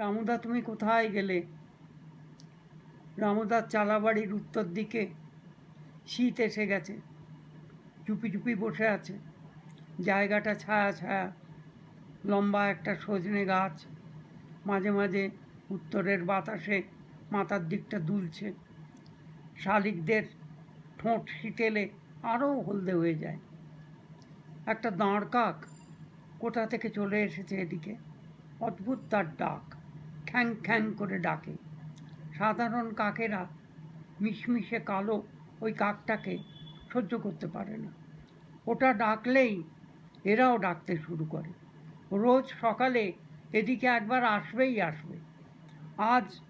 রামুদা, তুমি কোথায় গেলে? রামুদার চালাবাড়ির উত্তর দিকে শীত এসে গেছে। চুপি চুপি বসে আছে। জায়গাটা ছায়া ছায়া, লম্বা একটা সজনে গাছ। মাঝে মাঝে উত্তরের বাতাসে মাথার দিকটা দুলছে। শালিকদের ঠোঁট শীতেলে আরও হলদে হয়ে যায়। একটা দাঁড় কাক কোথা থেকে চলে এসেছে এদিকে? অদ্ভুত তার ডাক। খ্যাং খ্যাং করে ডাকে। সাধারণ কাকেরা মিশমিশে কালো ওই কাকটাকে সহ্য করতে পারে না। ওটা ডাকলেই এরাও ডাকতে শুরু করে। রোজ সকালে এদিকে একবার আসবেই আসবে। আজ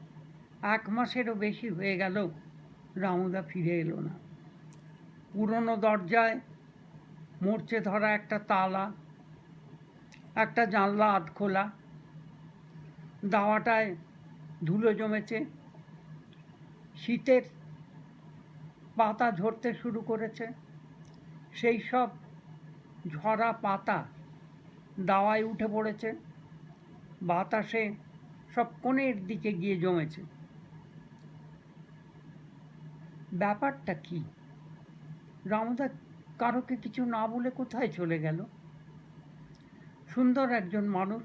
এক মাসেরও বেশি হয়ে গেল, রামুদা ফিরে এলো না। পুরনো দরজায় মরচে ধরা একটা তালা, একটা জানলা আধ খোলা দাওয়াটায় ধুলো জমেছে। শীতের পাতা ঝরতে শুরু করেছে। সেই সব ঝরা পাতা দাওয়ায় উঠে পড়েছে। বাতাসে সব কোণের দিকে গিয়ে জমেছে। ব্যাপারটা কি? রামদা কারোকে কিছু না বলে কোথায় চলে গেল? সুন্দর একজন মানুষ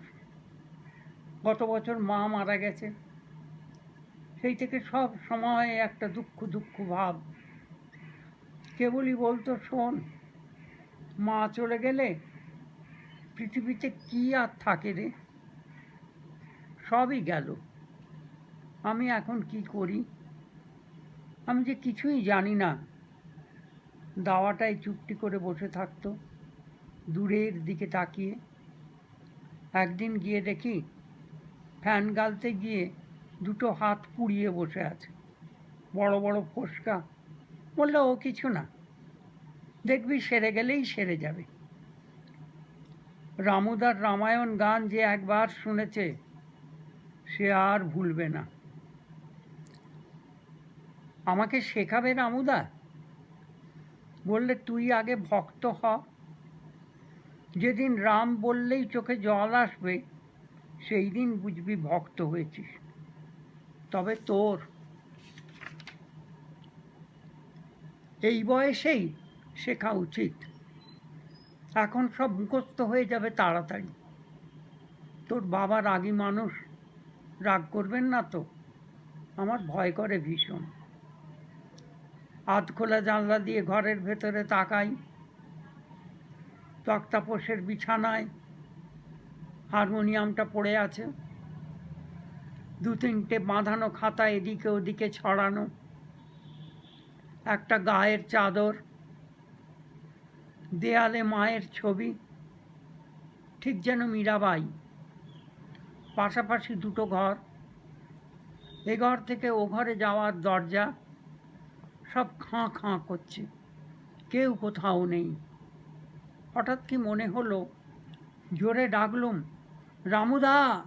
গত বছর মা মারা গেছে। সেই থেকে সব সময় একটা দুঃখ দুঃখ ভাব। কেবলই বলতো, শোন, মা চলে গেলে পৃথিবীতে কি আর থাকে রে? সবই গেল। আমি এখন কি করি? আমি যে কিছুই জানি না। দাওয়াটাই চুপটি করে বসে থাকতো, দূরের দিকে তাকিয়ে। একদিন গিয়ে দেখি ফ্যান গালতে গিয়ে দুটো হাত পুড়িয়ে বসে আছে। বড় বড় ফোসকা। বলল, ও কিছু না। দেখবি, সেরে গেলেই সেরে যাবে। রামুদার রামায়ণ গান যে একবার শুনেছে, সে আর ভুলবে না। আমাকে শেখাবে রামুদা? বললে, তুই আগে ভক্ত হ। যেদিন রাম বললেই চোখে জল আসবে সেই দিন বুঝবি ভক্ত হয়েছিস। তবে তোর এই বয়সেই শেখা উচিত। এখন সব মুখস্থ হয়ে যাবে তাড়াতাড়ি। তোর বাবা রাগী মানুষ, রাগ করবেন না তো? আমার ভয় করে ভীষণ। আধ খোলা জানলা দিয়ে ঘরের ভেতরে তাকাই। তক্তাপোষের বিছানায় হারমোনিয়ামটা পড়ে আছে। দু তিনটে বাঁধানো খাতা এদিকে ওদিকে ছড়ানো। একটা গায়ের চাদর। দেয়ালে মায়ের ছবি। ঠিক যেন মীরাবাই। পাশাপাশি দুটো ঘর। এ ঘর থেকে ও ঘরে যাওয়ার দরজা। সব খাঁ খাঁ করছে। কেউ কোথাও নেই। হঠাৎ কি মনে হলো, জোরে ডাকলুম রামুদা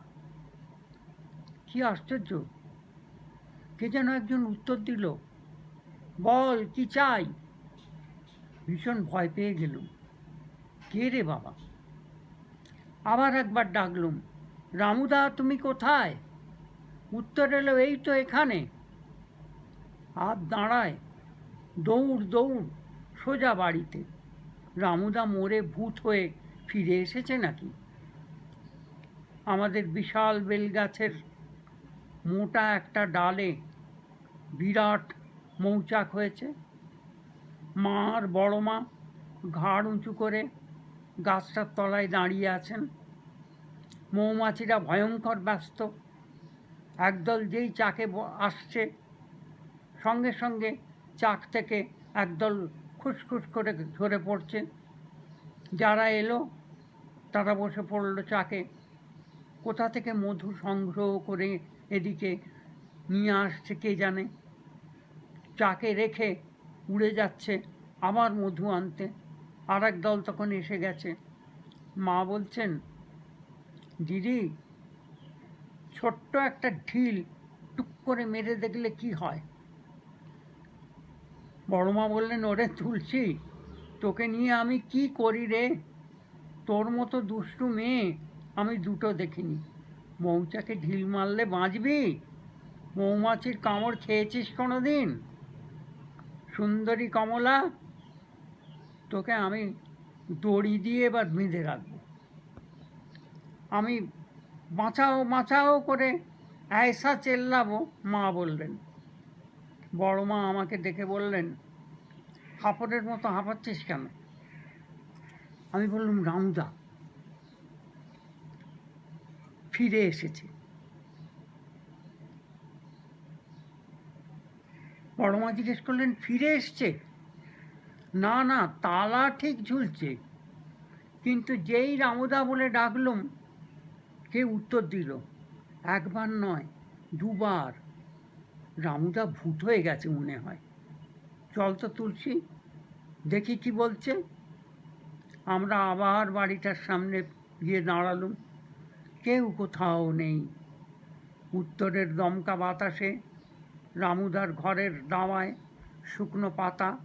কি আশ্চর্য। কে যেন একজন উত্তর দিল, বল, কি চাই? ভীষণ ভয় পেয়ে গেলুম। কে রে বাবা? আবার একবার ডাকলুম রামুদা তুমি কোথায়? উত্তর এলো, এই তো এখানে। আর দাঁড়ায়, দৌড় দৌড়, সোজা বাড়িতে। রামুদা মোড়ে ভূত হয়ে ফিরে এসেছে নাকি? আমাদের বিশাল বেলগাছের মোটা একটা ডালে বিরাট মৌচাক হয়েছে। মা আর বড় মা ঘাড় উঁচু করে গাছটার তলায় দাঁড়িয়ে আছেন। মৌমাছিরা ভয়ঙ্কর ব্যস্ত। একদল যেই চাকে আসছে, সঙ্গে সঙ্গে চাক থেকে একদল খুসখুস করে ঝরে পড়ছে। যারা এলো, তারা বসে পড়ল চাকে। কোথা থেকে মধু সংগ্রহ করে এদিকে নিয়ে আসছে কে জানে? চাকে রেখে উড়ে যাচ্ছে আবার মধু আনতে। আর দল তখন এসে গেছে। মা বলছেন, দিদি, ছোট্ট একটা ঢিল টুক করে মেরে দেখলে কি হয়? বড় মা বললেন, ওরে তুলসী, তোকে নিয়ে আমি কি করি রে? তোর মতো দুষ্টু মেয়ে আমি দুটো দেখিনি। মৌচাকে ঢিল মারলে বাঁচবি? মৌমাছির কামড় খেয়েছিস কোনো দিন সুন্দরী কমলা, তোকে আমি দড়ি দিয়ে এবার বেঁধে রাখব। আমি বাঁচাও বাঁচাও করে ऐसा চেল্লাবো, মা বললেন। বড় মা আমাকে ডেকে বললেন, হাঁপড়ের মতো হাঁপাচ্ছিস কেন? আমি বললাম, রামদা ফিরে এসেছে। বড় মা জিজ্ঞেস করলেন, ফিরে এসছে? না না, তালা ঠিক ঝুলছে। কিন্তু যেই রামুদা বলে ডাকলুম, কে উত্তর দিল? একবার নয়, দুবার। রামুদা ভূত হয়ে গেছে মনে হয়। চল তো তুলসী, দেখি কি বলছে। আমরা আবার বাড়িটার সামনে গিয়ে দাঁড়ালুম। কেউ কোথাও নেই। উত্তরের দমকা বাতাসে, রামুদার ঘরের দাওয়ায় শুকনো পাতা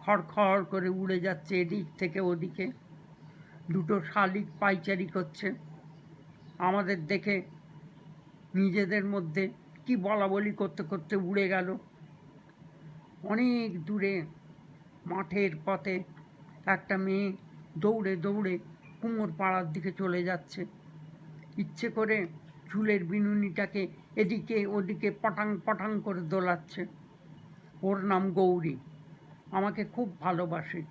খড়খড় করে উড়ে যাচ্ছে এদিক থেকে ওদিকে। দুটো শালিক পাইচারি করছে। আমাদের দেখে নিজেদের মধ্যে কি বলা বলি করতে করতে উড়ে গেল। অনেক দূরে মাঠের পথে একটা মেয়ে দৌড়ে দৌড়ে কুমোর পাড়ার দিকে চলে যাচ্ছে। ইচ্ছে করে চুলের বিনুনিটাকে এদিকে ওদিকে পটাং পটাং করে দোলাচ্ছে। ওর নাম গৌরী। আমাকে খুব ভালোবাসে।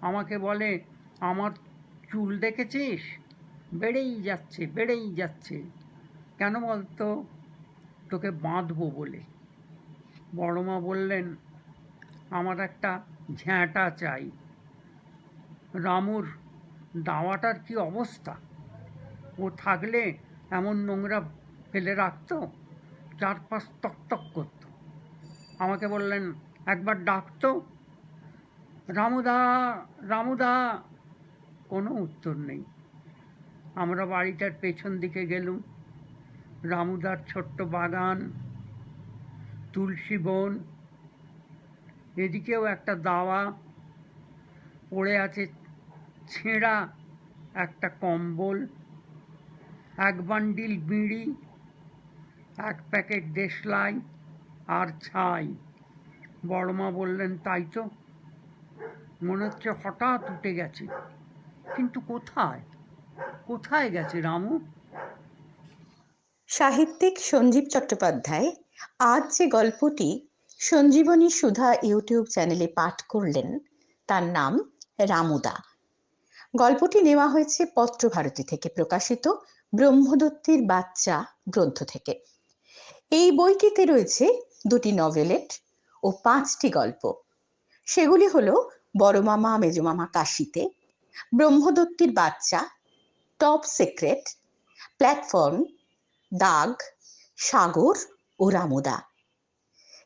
আমাকে বলে, আমার চুল দেখেছিস? বেড়েই যাচ্ছে বেড়েই যাচ্ছে। কেন বলতো? তোকে বাঁধবো বলে। বড়মা বললেন, আমার একটা ঝ্যাঁটা চাই। রামুর দাওয়াটার কি অবস্থা? ও থাকলে এমন নোংরা ফেলে রাখতো, চারপাশ তকতক করতো। আমাকে বললেন, একবার ডাকতো? রামুদা রামুদা। কোনো উত্তর নেই। আমরা বাড়িটার পেছন দিকে গেলুম। রামুদার ছোট্ট বাগান, তুলসী বন, এদিকেও একটা দাওয়া, পড়ে আছে ছেঁড়া একটা কম্বল। এক বান্ডিল বিড়ি, এক প্যাকেট দেশলাই আর ছাই। বড়মা বললেন, তাই তো। মনে হচ্ছে হঠাৎ উঠে গেছে। কিন্তু কোথায়? কোথায় গেছে রামু? সাহিত্যিক সঞ্জীব চট্টোপাধ্যায় আজ যে গল্পটি সঞ্জীবনী সুধা ইউটিউব চ্যানেলে পাঠ করলেন, তার নাম রামুদা। গল্পটি নেওয়া হয়েছে পত্রভারতী থেকে প্রকাশিত ব্রহ্মদত্তির বাচ্চা গ্রন্থ থেকে। এই বইটিতে রয়েছে দুটি নভেলেট ও পাঁচটি গল্প। সেগুলি হলো বড় মামা মেজমামা কাশিতে, ব্রহ্মদত্তির বাচ্চা টপ সিক্রেট প্ল্যাটফর্ম দাগ, সাগর ও রামুদা।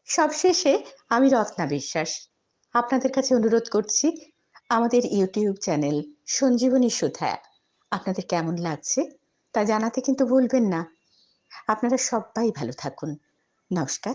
সবশেষে আমি রত্না বিশ্বাস আপনাদের কাছে অনুরোধ করছি, আমাদের ইউটিউব চ্যানেল সঞ্জীবনী সুধা, আপনাদের কেমন লাগছে? তা জানাতে কিন্তু ভুলবেন না। আপনারা সবাই ভালো থাকুন। নমস্কার।